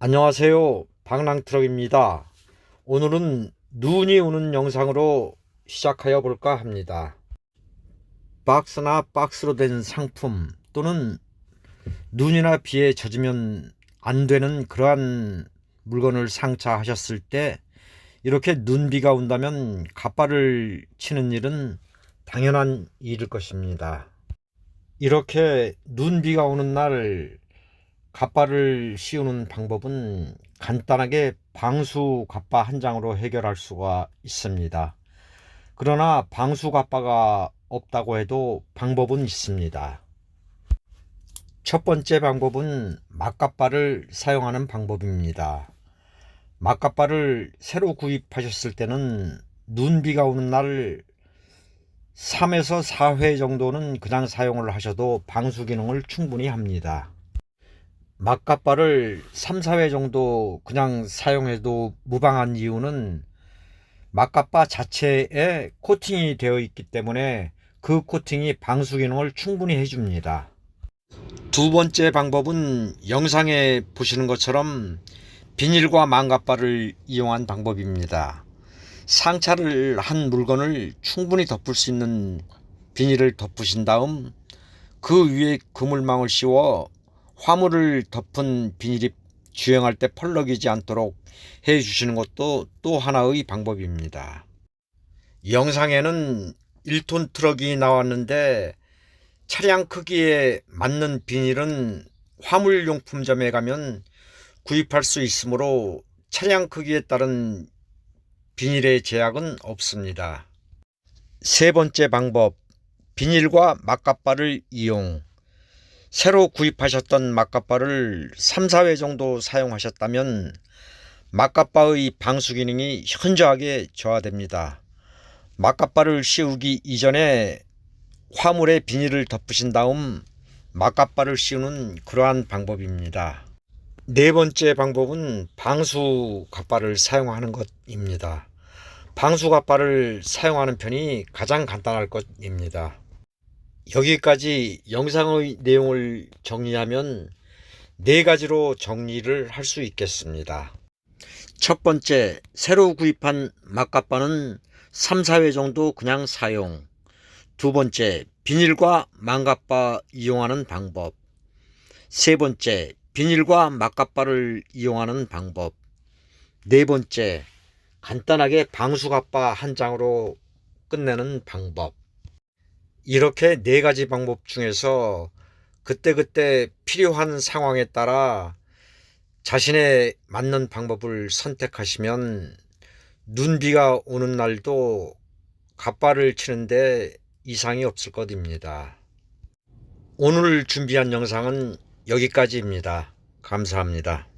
안녕하세요. 방랑트럭입니다. 오늘은 눈이 오는 영상으로 시작하여 볼까 합니다. 박스나 박스로 된 상품 또는 눈이나 비에 젖으면 안 되는 그러한 물건을 상차하셨을 때 이렇게 눈비가 온다면 갑발을 치는 일은 당연한 일일 것입니다. 이렇게 눈비가 오는 날 갑바를 씌우는 방법은 간단하게 방수 갑바 한 장으로 해결할 수가 있습니다. 그러나 방수 갑바가 없다고 해도 방법은 있습니다. 첫 번째 방법은 막갑바를 사용하는 방법입니다. 막갑바를 새로 구입하셨을 때는 눈비가 오는 날 3에서 4회 정도는 그냥 사용을 하셔도 방수 기능을 충분히 합니다. 막갑바를 3, 4회 정도 그냥 사용해도 무방한 이유는 막갑바 자체에 코팅이 되어 있기 때문에 그 코팅이 방수 기능을 충분히 해줍니다. 두 번째 방법은 영상에 보시는 것처럼 비닐과 망갑바를 이용한 방법입니다. 상차를 한 물건을 충분히 덮을 수 있는 비닐을 덮으신 다음 그 위에 그물망을 씌워 화물을 덮은 비닐이 주행할 때 펄럭이지 않도록 해 주시는 것도 또 하나의 방법입니다. 영상에는 1톤 트럭이 나왔는데 차량 크기에 맞는 비닐은 화물용품점에 가면 구입할 수 있으므로 차량 크기에 따른 비닐의 제약은 없습니다. 세 번째 방법, 비닐과 막갑바를 이용. 새로 구입하셨던 막갑바를 3, 4회 정도 사용하셨다면 막갑바의 방수 기능이 현저하게 저하됩니다. 막갑바를 씌우기 이전에 화물에 비닐을 덮으신 다음 막갑바를 씌우는 그러한 방법입니다. 네 번째 방법은 방수 갑바를 사용하는 것입니다. 방수 갑바를 사용하는 편이 가장 간단할 것입니다. 여기까지 영상의 내용을 정리하면 네 가지로 정리를 할 수 있겠습니다. 첫 번째, 새로 구입한 막갑바는 3, 4회 정도 그냥 사용. 두 번째, 비닐과 망갑바 이용하는 방법. 세 번째, 비닐과 막갑바를 이용하는 방법. 네 번째, 간단하게 방수갑바 한 장으로 끝내는 방법. 이렇게 네 가지 방법 중에서 그때그때 필요한 상황에 따라 자신의 맞는 방법을 선택하시면 눈비가 오는 날도 갑바를 치는데 이상이 없을 것입니다. 오늘 준비한 영상은 여기까지입니다. 감사합니다.